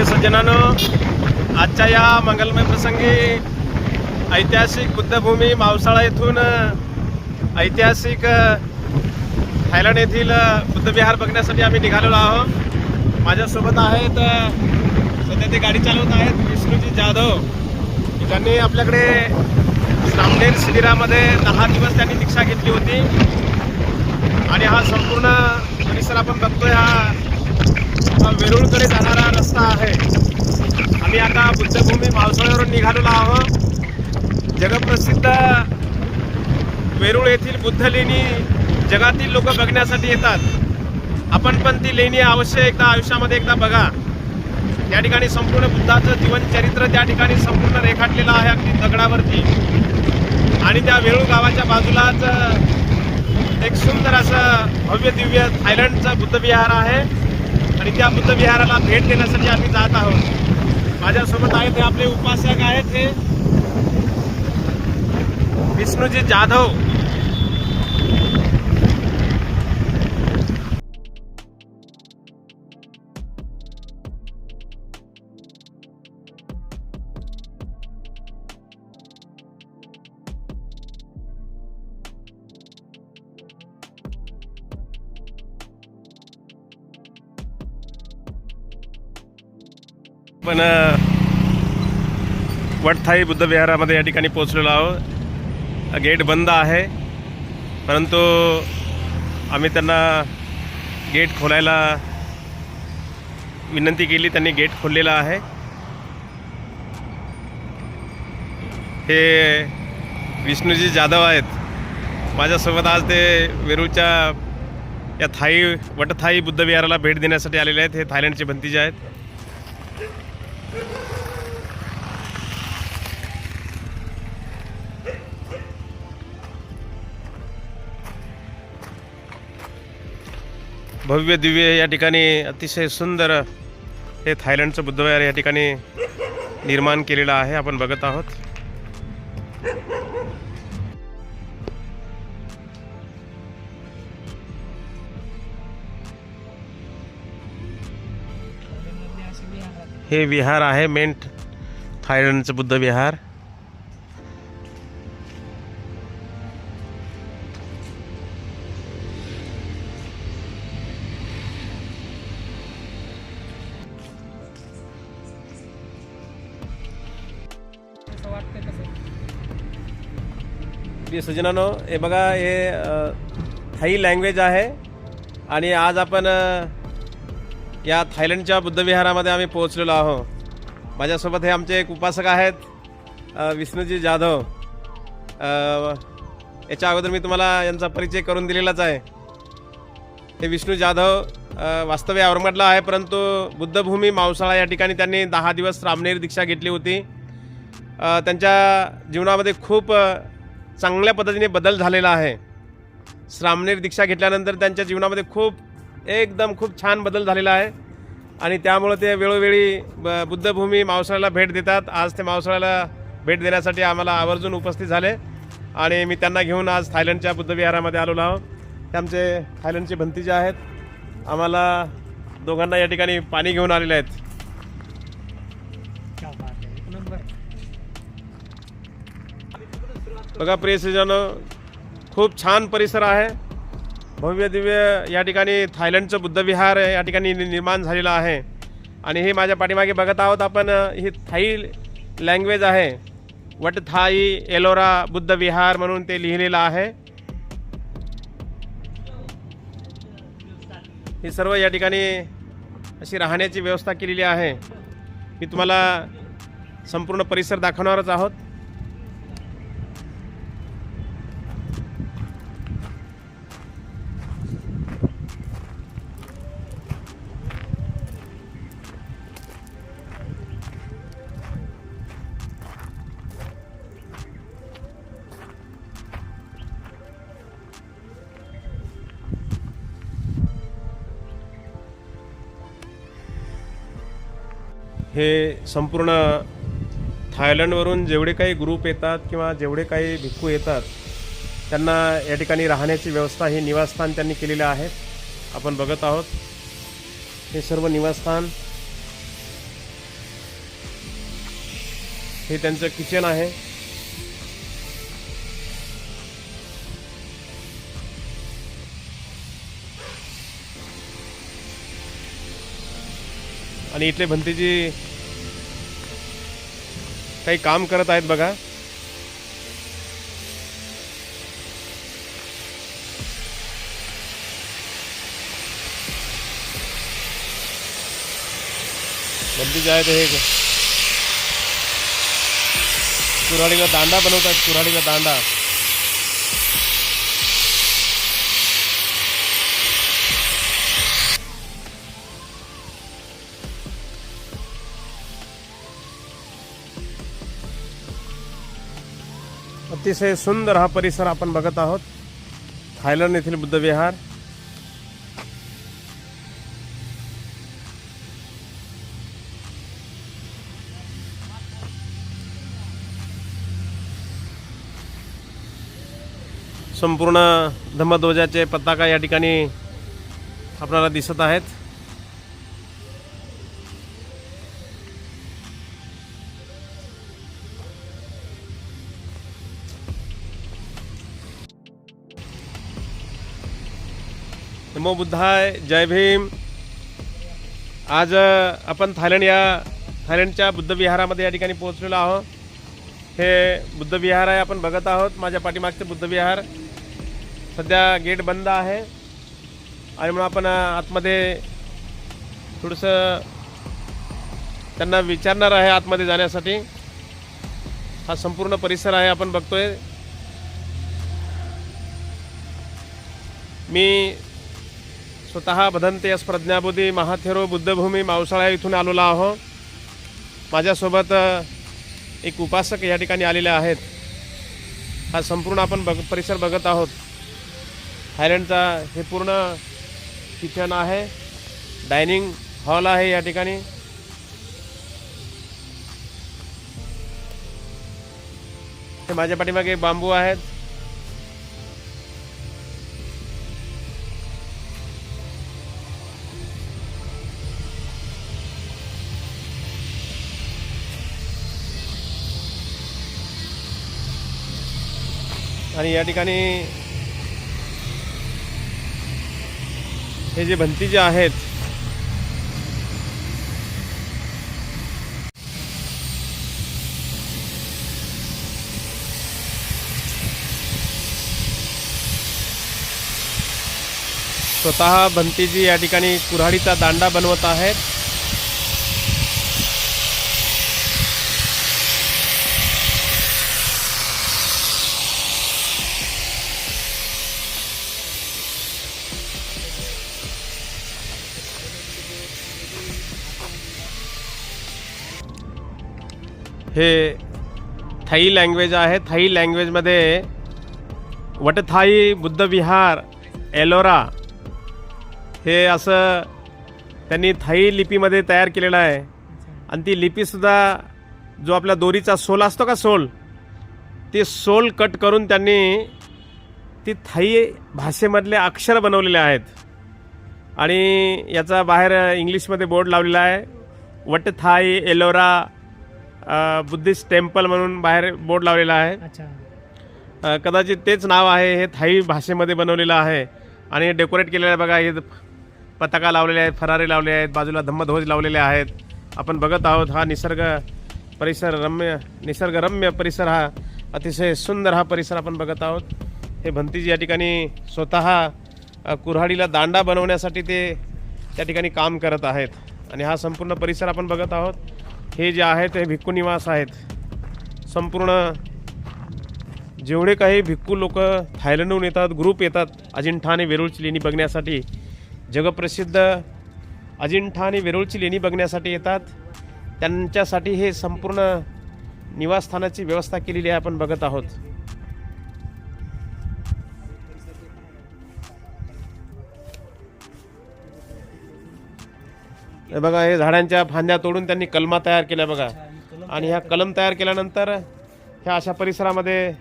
प्रिय सज्जनानं आजच्या या मंगलमय प्रसंगी ऐतिहासिक बुद्धभूमी मावसाळा येथून ऐतिहासिक थायलंड येथील बुद्धविहार बघण्यासाठी आम्ही निघालेलो आहोत. माझ्यासोबत आहेत सध्या ते गाडी चालवत आहेत विष्णूजी जाधव. ज्यांनी आपल्याकडे सामनेर शिबिरामध्ये दहा दिवस त्यांनी दीक्षा घेतली होती. आणि हा संपूर्ण परिसर आपण बघतोय हा हा वेरूळकडे जाणारा रस्ता आहे. आम्ही आता बुद्धभूमी पावसाळ्यावरून निघालेलो आहोत. जगप्रसिद्ध वेरूळ येथील बुद्ध लेणी जगातील लोक बघण्यासाठी येतात. आपण पण ती लेणी अवश्य एकदा आयुष्यामध्ये एकदा बघा. या ठिकाणी संपूर्ण बुद्धाचं जीवनचरित्र त्या ठिकाणी संपूर्ण रेखाटलेलं आहे अगदी दगडावरती. आणि त्या वेरूळ गावाच्या बाजूलाच एक सुंदर असं भव्य दिव्य थायलंडचं बुद्धविहार आहे. आणि त्या बुद्धविहाराला भेट देण्यासाठी आम्ही जात आहोत. माझ्यासोबत आहेत हे आपले उपासक आहेत हे विष्णूजी जाधव. पण वटथाई बुद्धविहारामध्ये या ठिकाणी पोहोचलेलो आहोत. गेट बंद आहे परंतु आम्ही त्यांना गेट खोलायला विनंती केली त्यांनी गेट खोललेला आहे. हे विष्णूजी जाधव आहेत. माझ्यासोबत आज ते वेरूळच्या या थाई वटथाई बुद्धविहाराला भेट देण्यासाठी आलेले आहेत. हे थायलंडचे भंतीजे आहेत. भव्य दिव्य या ठिकाणी अतिशय सुंदर हे थायलंडचं बुद्धविहार या ठिकाणी निर्माण केलेलं आहे. आपण बघत आहोत. हे विहार आहे मेंट थायलंडचं बुद्ध विहार सुजनानो हे बघा हे थाई लँग्वेज आहे. आणि आज आपण या थायलंडच्या बुद्धविहारामध्ये आम्ही पोहोचलेलो आहोत. माझ्यासोबत हे आमचे एक उपासक आहेत विष्णूजी जाधव. याच्या अगोदर मी तुम्हाला यांचा परिचय करून दिलेलाच आहे. हे विष्णू जाधव वास्तव्य औरंगाबादला आहे परंतु बुद्धभूमी मावसाळा या ठिकाणी त्यांनी दहा दिवस रामनेर दीक्षा घेतली होती. त्यांच्या जीवनामध्ये खूप चांगल्या पद्धतीने बदल झालेला आहे. श्रामनेर दीक्षा घेतल्यानंतर त्यांच्या जीवनामध्ये खूप एकदम खूप छान बदल झालेला आहे. आणि त्यामुळं ते वेळोवेळी ब बुद्धभूमी मावसाळ्याला भेट देतात. आज ते मावसाळ्याला भेट देण्यासाठी आम्हाला आवर्जून उपस्थित झाले. आणि मी त्यांना घेऊन आज थायलंडच्या बुद्धविहारामध्ये आलेलो आहोत ते आमचे थायलंडचे भंतीजे आहेत. आम्हाला दोघांना या ठिकाणी पाणी घेऊन आलेले आहेत. बघा प्रियसीजन खूप छान परिसर आहे. भव्य दिव्य या ठिकाणी थायलंडचं बुद्धविहार या ठिकाणी निर्माण झालेलं आहे. आणि हे माझ्या पाठीमागे बघत आहोत आपण ही थाई लँग्वेज आहे. वट थाई एलोरा बुद्धविहार म्हणून ते लिहिलेलं आहे. हे सर्व या ठिकाणी अशी राहण्याची व्यवस्था केलेली आहे. मी तुम्हाला संपूर्ण परिसर दाखवणारच आहोत. हे संपूर्ण थायलंडवरून जेवढे काही ग्रुप येतात किंवा जेवढे काही भिक्खू येतात त्यांना या ठिकाणी राहण्याची व्यवस्था हे निवासस्थान त्यांनी केलेलं आहे. आपण बघत आहोत. हे सर्व निवासस्थान हे त्यांचं किचन आहे. आणि इथले भंतीजी काही काम करत आहेत बघा. भंतीजी आहेत हे कुऱ्हाडीला दांडा बनवतात कुऱ्हाडीला दांडा. अतिशय सुंदर हा परिसर आपण बघत आहोत. थायलंड येथील बुद्ध विहार. संपूर्ण धम्मध्वजाचे पताका या ठिकाणी आपल्याला दिसत आहेत. नमो बुद्धाय जय भीम. आज आपण थायलंड या थायलंडच्या बुद्ध विहारामध्ये या ठिकाणी पोहोचलेलो आहोत. हे बुद्ध विहार आहे आपण बघत आहोत. माझ्या पाठीमागचे बुद्धविहार सध्या गेट बंद आहे. आणि म्हणून आपण आतमध्ये थोडंसं त्यांना विचारणार आहे आतमध्ये जाण्यासाठी. हा संपूर्ण परिसर आहे आपण बघतोय. मी स्वतः भदंते प्रज्ञाबुद्धी महाथेरो बुद्धभूमी मावसाळा इथून आलेलो आहो. माझ्यासोबत एक उपासक या ठिकाणी आलेले आहेत. हा संपूर्ण आपण बघ परिसर बघत आहोत. थायलंडचा हे पूर्ण किचन आहे. डायनिंग हॉल आहे या ठिकाणी. हे माझ्या पाठीमागे बांबू आहेत. आणि या ठिकाणी हे जे भंती जे आहेत स्वतः भंतीजी या ठिकाणी कुऱ्हाडीचा दांडा बनवत आहेत. हे थाई लँग्वेज आहे. थाई लँग्वेजमध्ये वटथाई बुद्धविहार एलोरा हे असं त्यांनी थाई लिपीमध्ये तयार केलेलं आहे. आणि ती लिपीसुद्धा जो आपला दोरीचा सोल असतो का सोल ती सोल कट करून त्यांनी ती थाई भाषेमधले अक्षर बनवलेले आहेत. आणि याचा बाहेर इंग्लिशमध्ये बोर्ड लावलेला आहे. Wat Thai Ellora Buddhist temple म्हणून बाहेर बोर्ड लावलेला आहे. अच्छा. अ, कदाचित तेच नाव आहे हे थाई भाषेमध्ये बनवलेलं आहे. आणि डेकोरेट केलेलं आहे बघा हे पताका लावलेले आहेत फरारे लावले आहेत बाजूला धम्मध्वज लावलेले आहेत. आपण बघत आहोत हा निसर्ग परिसर रम्य निसर्गरम्य परिसर हा अतिशय सुंदर हा परिसर आपण बघत आहोत. हे भंतीजी या ठिकाणी स्वतः अ, कुऱ्हाडीला दांडा बनवण्यासाठी ते त्या ठिकाणी काम करत आहेत. आणि हा संपूर्ण परिसर आपण बघत आहोत. हे जे आहेत हे भिक्खू निवास आहेत. संपूर्ण जेवढे काही भिक्खू लोक थायलंडहून येतात ग्रुप येतात अजिंठा आणि वेरूळची लेणी बघण्यासाठी जगप्रसिद्ध अजिंठा आणि वेरूळची लेणी बघण्यासाठी येतात. त्यांच्यासाठी हे संपूर्ण निवासस्थानाची व्यवस्था केलेली आहे आपण बघत आहोत. हे बघा हे झाडांच्या फांद्या तोडून त्यांनी कलमा तयार केल्या बघा. आणि ह्या कलम तयार केल्यानंतर ह्या अशा परिसरामध्ये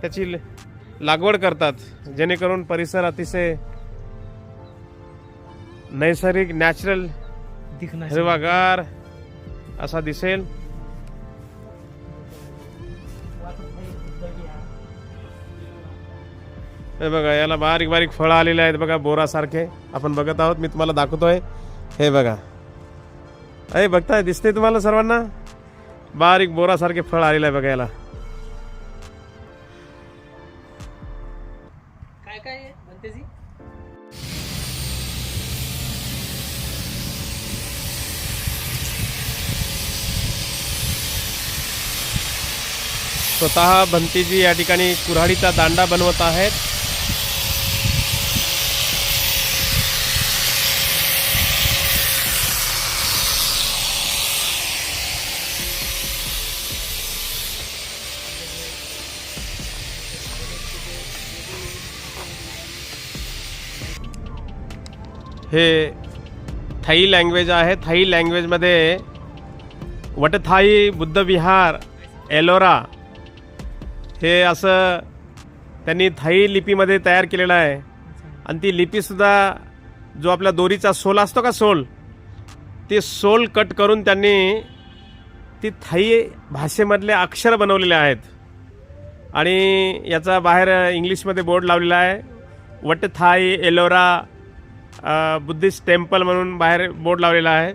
त्याची लागवड करतात जेणेकरून परिसर अतिशय नैसर्गिक नॅचरल हिरवागार असा दिसेल. हे बघा याला बारीक बारीक फळं आलेले आहेत बघा बोरासारखे. आपण बघत आहोत मी तुम्हाला दाखवतोय. हे बघा. अरे बघताय दिसते तुम्हाला सर्वांना? बारीक बोरासारखे फळ आलेलं आहे बघा याला काय काय स्वतः भंतीजी या ठिकाणी कुऱ्हाडीचा दांडा बनवत आहेत. हे थाई लँग्वेज आहे. थाई लँग्वेजमध्ये वटथाई बुद्धविहार एलोरा हे असं त्यांनी थाई लिपीमध्ये तयार केलेलं आहे. आणि ती लिपीसुद्धा जो आपला दोरीचा सोल असतो का सोल? ते सोल कट करून त्यांनी ती थाई भाषेमधले अक्षर बनवलेले आहेत. आणि याचा बाहेर इंग्लिशमध्ये बोर्ड लावलेला आहे. Wat Thai Ellora Buddhist temple म्हणून बाहेर बोर्ड लावलेला आहे.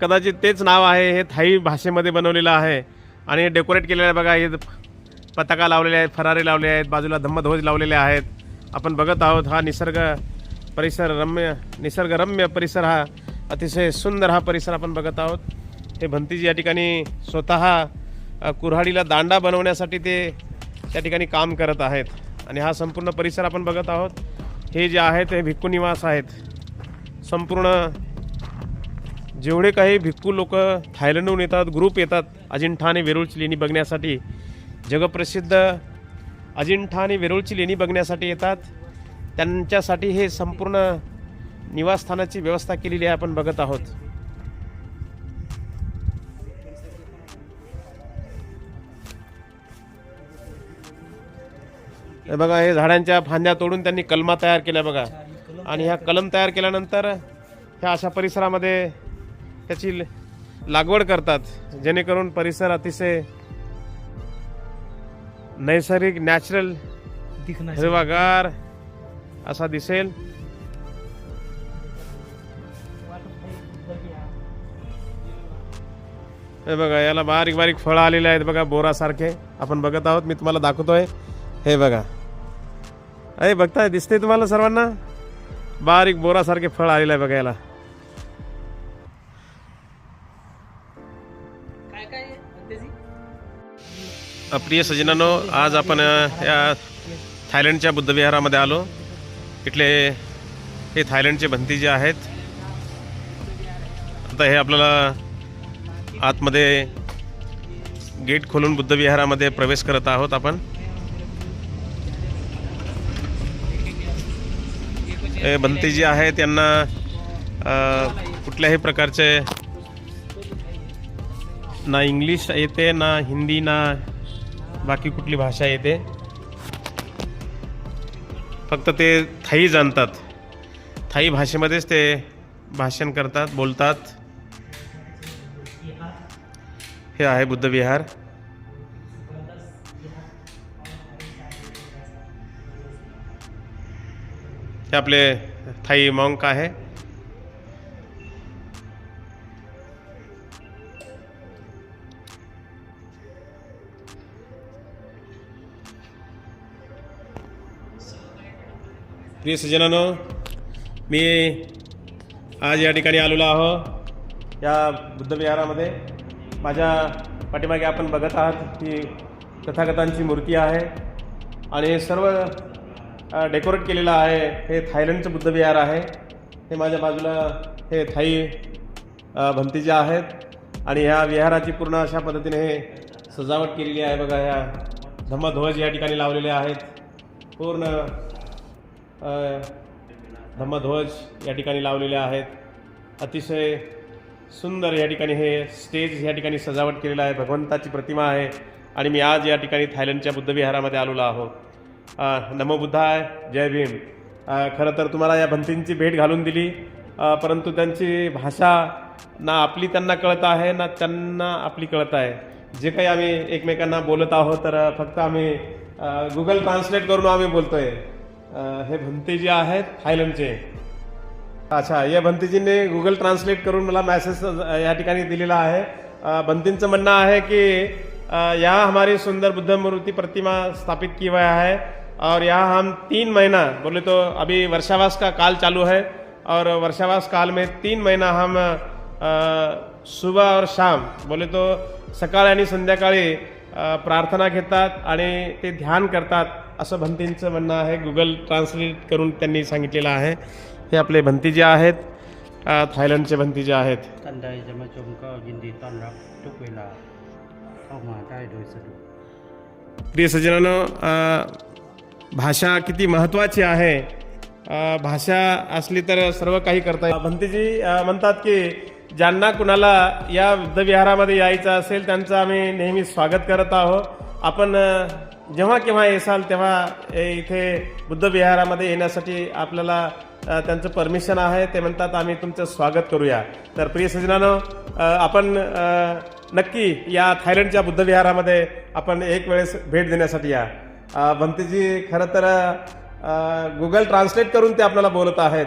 कदाचित तेच नाव आहे हे थाई भाषेमध्ये बनवलेलं आहे. आणि डेकोरेट केलेलं आहे बघा हे पताका लावलेले आहेत फरारे लावले आहेत बाजूला धम्मध्वज लावलेले आहेत. आपण बघत आहोत हा निसर्ग परिसर रम्य निसर्गरम्य परिसर हा अतिशय सुंदर हा परिसर आपण बघत आहोत. हे भंतीजी या ठिकाणी स्वतः कुऱ्हाडीला दांडा बनवण्यासाठी ते त्या ठिकाणी काम करत आहेत. आणि हा संपूर्ण परिसर आपण बघत आहोत. हे जे आहेत हे भिक्खू निवास आहेत. संपूर्ण जेवढे काही भिक्खू लोक थायलंडहून येतात ग्रुप येतात अजिंठा आणि वेरूळची लेणी बघण्यासाठी जगप्रसिद्ध अजिंठा आणि वेरूळची लेणी बघण्यासाठी येतात. त्यांच्यासाठी हे संपूर्ण निवासस्थानाची व्यवस्था केलेली आहे आपण बघत आहोत. हे बघा हे झाडांच्या फांद्या तोडून त्यांनी कलमा तयार केल्या बघा. आणि ह्या कलम तयार केल्यानंतर ह्या अशा परिसरामध्ये त्याची ल- लागवड करतात जेणेकरून परिसर अतिशय नैसर्गिक नॅचरल हिरवागार असा दिसेल. हे बघा याला बारीक बारीक फळं आलेले आहेत बघा बोरासारखे. आपण बघत आहोत मी तुम्हाला दाखवतोय. हे बघा. अरे बघताय दिसते तुम्हाला सर्वांना? बारीक बोरासारखे फळ आलेलं आहे बघा याला काय काय आहे म्हणतेची अ, प्रिय सजनानो आज आपण या थायलंडच्या बुद्धविहारामध्ये आलो. इथले हे थायलंडचे भंती जे आहेत आता हे आपल्याला आतमध्ये गेट खोलून बुद्धविहारामध्ये प्रवेश करत आहोत आपण. बनते जी जे आहेत त्यांना कुठल्याही प्रकारचे ना इंग्लिश येते ना हिंदी ना बाकी कुठली भाषा येते. फक्त ते थाई जाणतात. थाई भाषेमध्येच ते भाषण करतात बोलतात. हे आहे बुद्धविहार हे आपले थाई मॉंक आहे. प्रिय सज्जनानो मी आज या ठिकाणी आलेलो आहो या बुद्धविहारामध्ये. माझ्या पाठीमागे आपण बघत आहात की तथागतांची मूर्ती आहे आणि सर्व डेकोरेट केलेलं आहे. हे थायलंडचं बुद्धविहार आहे. हे माझ्या बाजूला हे थाई भंतीच्या भंतीचे आहेत. आणि ह्या विहाराची पूर्ण अशा पद्धतीने हे सजावट केलेली आहे. बघा ह्या धम्मध्वज या ठिकाणी लावलेले आहेत. पूर्ण धम्मध्वज या ठिकाणी लावलेले आहेत. अतिशय सुंदर या ठिकाणी हे स्टेज या ठिकाणी सजावट केलेलं आहे. भगवंताची प्रतिमा आहे. आणि मी आज या ठिकाणी थायलंडच्या बुद्धविहारामध्ये आलेलो आहो नमो बुद्धाय जय भीम. खरं तर तुम्हाला या भंतींची भेट घालून दिली. परंतु त्यांची भाषा ना आपली त्यांना कळत आहे ना त्यांना आपली कळत आहे. जे काही आम्ही एकमेकांना बोलत आहोत तर फक्त आम्ही गुगल ट्रान्सलेट करून आम्ही बोलतोय. आहे हे भंती जे आहेत थायलंडचे. अच्छा या भंतीजीने गुगल ट्रान्सलेट करून मला मॅसेज या ठिकाणी दिलेला आहे. भंतींचं म्हणणं आहे की यहाँ हमारी सुंदर बुद्ध मूर्ति प्रतिमा स्थापित की हुआ है और यहाँ हम तीन महीना बोले तो अभी वर्षावास का काल चालू है और वर्षावास काल में तीन महीना हम सुबह और शाम बोले तो सकाळ आणि संध्याकाळी प्रार्थना घेतात आणि ते ध्यान करतात असं भंतींचं म्हणणं आहे. गुगल ट्रान्सलेट करून त्यांनी सांगितलेलं आहे. हे आपले भंती जे आहेत. थायलंडचे भंती जे आहेत เวลาเข้ามาได้โดยสะดวก प्रिय सज्जनानो अ, भाषा किती महत्त्वाची आहे अ, भाषा असली तर सर्व काही करता येईल भंतीजी अ, म्हणतात की ज्यांना कुणाला या बुद्धविहारामध्ये यायचं असेल त्यांचं आम्ही नेहमी स्वागत करत आहोत आपण अ, जेव्हा केव्हा येसाल तेव्हा ए, इथे बुद्धविहारामध्ये येण्यासाठी आपल्याला अ, त्यांचं परमिशन आहे ते म्हणतात आम्ही तुमचं स्वागत करूया. तर प्रिय सज्जनानो आपण नक्की या थायलंडच्या बुद्धविहारामध्ये आपण एक वेळेस भेट देण्यासाठी या. भंतीजी खरं तर गुगल ट्रान्सलेट करून ते आपल्याला बोलत आहेत.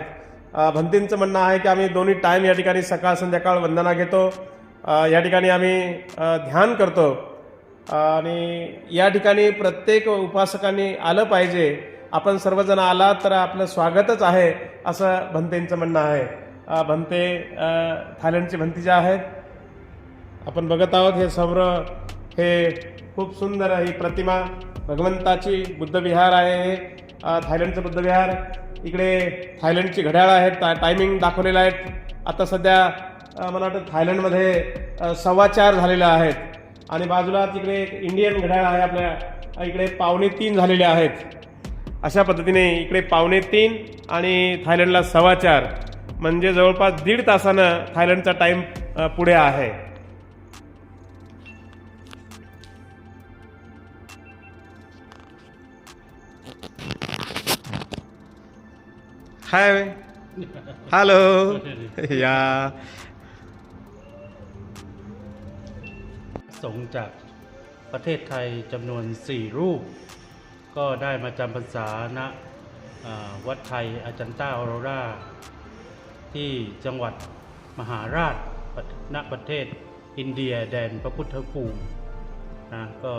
भंतींचं म्हणणं आहे की आम्ही दोन्ही टाईम या ठिकाणी सकाळ संध्याकाळ वंदना घेतो. या ठिकाणी आम्ही ध्यान करतो. आणि या ठिकाणी प्रत्येक उपासकांनी आलं पाहिजे. आपण सर्वजण आला तर आपलं स्वागतच आहे असं भंतेंचं म्हणणं आहे. भंते थायलंडची थायलंडचे भंती ज्या आहेत आपण बघत आहोत हे समोर हे खूप सुंदर ही प्रतिमा भगवंताची बुद्धविहार आहे हे थायलंडचं बुद्धविहार. इकडे थायलंडची घड्याळ आहेत टा- टायमिंग दाखवलेलं आहेत. आता सध्या मला वाटतं थायलंडमध्ये अ, सव्वा चार झालेल्या आहेत. आणि बाजूला तिकडे एक इंडियन घड्याळ आहे आपल्या इकडे पावणे तीन झालेले आहेत. अशा पद्धतीने इकडे पावणे तीन आणि थायलंडला सव्वा चार म्हणजे जवळपास दीड तासानं थायलंडचा टाईम अ, पुढे आहे हाय हॅलो या สงฆ์จากประเทศไทยจำนวน 4 รูป ก็ได้มาจำพรรษาณวัดไทยอาจันต้าออโรราที่จังหวัดมหาราชณประเทศอินเดียแดนพระพุทธภูมินะก็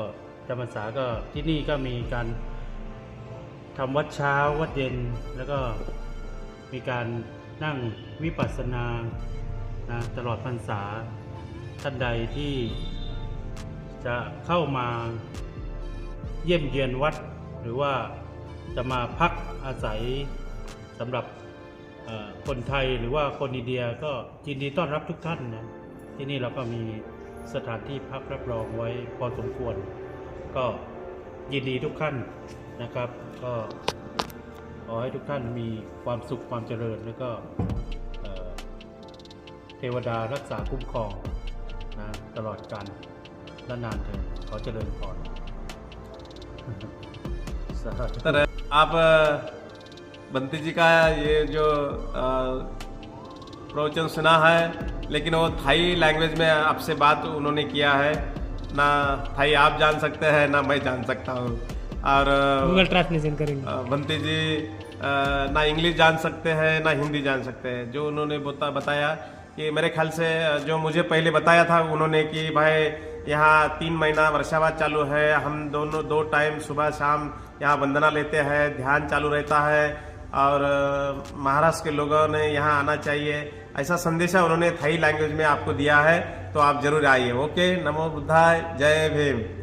จำพรรษาก็ที่นี่ก็มีการทำวัดเช้าวัดเย็นแล้วก็มีการนั่งวิปัสสนานะตลอดพรรษาท่านใดที่จะเข้ามาเยี่ยมเยียนวัด หรือว่าจะมาพักอาศัยสำหรับคนไทยหรือว่าคนอินเดียก็ยินดีต้อนรับทุกท่านนะที่นี่เราก็มีสถานที่พักรับรองไว้พอสมควร ก็ยินดีทุกท่านนะครับ ก็ขอให้ทุกท่านมีความสุขความเจริญแล้วก็เอ่อเทวดารักษาคุ้มครองนะตลอดกาลและนานเถิดขอเจริญพร सर आप बंती जी का ये जो प्रवचन सुना है लेकिन वो थाई लैंग्वेज में आपसे बात उन्होंने किया है ना थाई आप जान सकते हैं ना मैं जान सकता हूँ। और गूगल ट्रांसलेशन करेंगे। बंती जी ना इंग्लिश जान सकते हैं ना हिंदी जान सकते हैं। जो उन्होंने बताया कि मेरे ख्याल से जो मुझे पहले बताया था उन्होंने कि भाई यहाँ तीन महीना वर्षावाद चालू है हम दोनों दो टाइम सुबह शाम यहाँ वंदना लेते हैं, ध्यान चालू रहता है और महाराष्ट्र के लोगों ने यहाँ आना चाहिए। ऐसा संदेशा उन्होंने थाई लैंग्वेज में आपको दिया है तो आप ज़रूर आइए। ओके, नमो बुद्धाय, जय भीम।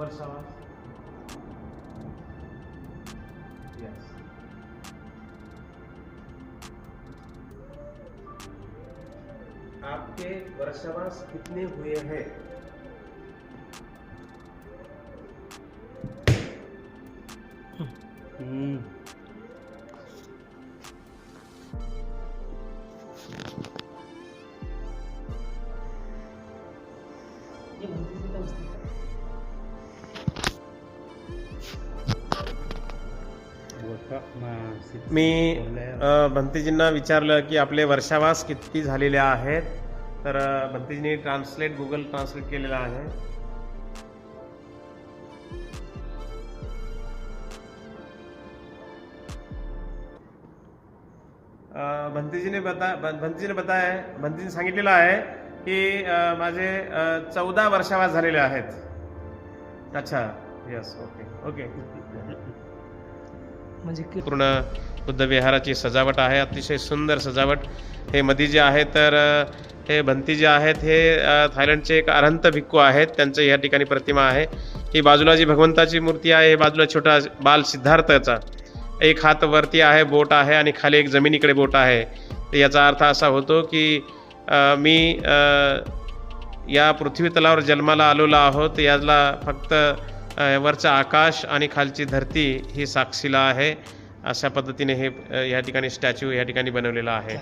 ऊपर सवार Yes. आपके वर्षावास कितने हुए हैं? हम्म। मी भंतीजींना विचारलं की आपले वर्षावास किती झालेले आहेत? तर भंतीजींनी ट्रान्सलेट गुगल ट्रान्सलेट केलेला आहे. भंतीजीने बता भंतीजीने बताय भंतीजीने सांगितलेलं आहे की माझे चौदा वर्षावास झालेले आहेत. अच्छा. यस ओके ओके म्हणजे पूर्ण बुद्ध विहाराची सजावट आहे अतिशय सुंदर सजावट. हे मधी जे आहे तर हे भंती जे आहेत हे थायलंडचे एक अरहंत भिक्खू आहेत. त्यांचं या ठिकाणी प्रतिमा आहे. ही बाजूला जी भगवंताची मूर्ती आहे हे बाजूला छोटा बाल सिद्धार्थचा एक हात वरती आहे बोट आहे आणि खाली एक जमिनीकडे बोट आहे. याचा अर्थ असा होतो की मी या पृथ्वी तलावर जन्माला आलेलो आहोत. याला फक्त वरचं आकाश आणि खालची धरती ही साक्षीला आहे. अशा पद्धतीने हे या ठिकाणी स्टॅच्यू या ठिकाणी बनवलेला आहे.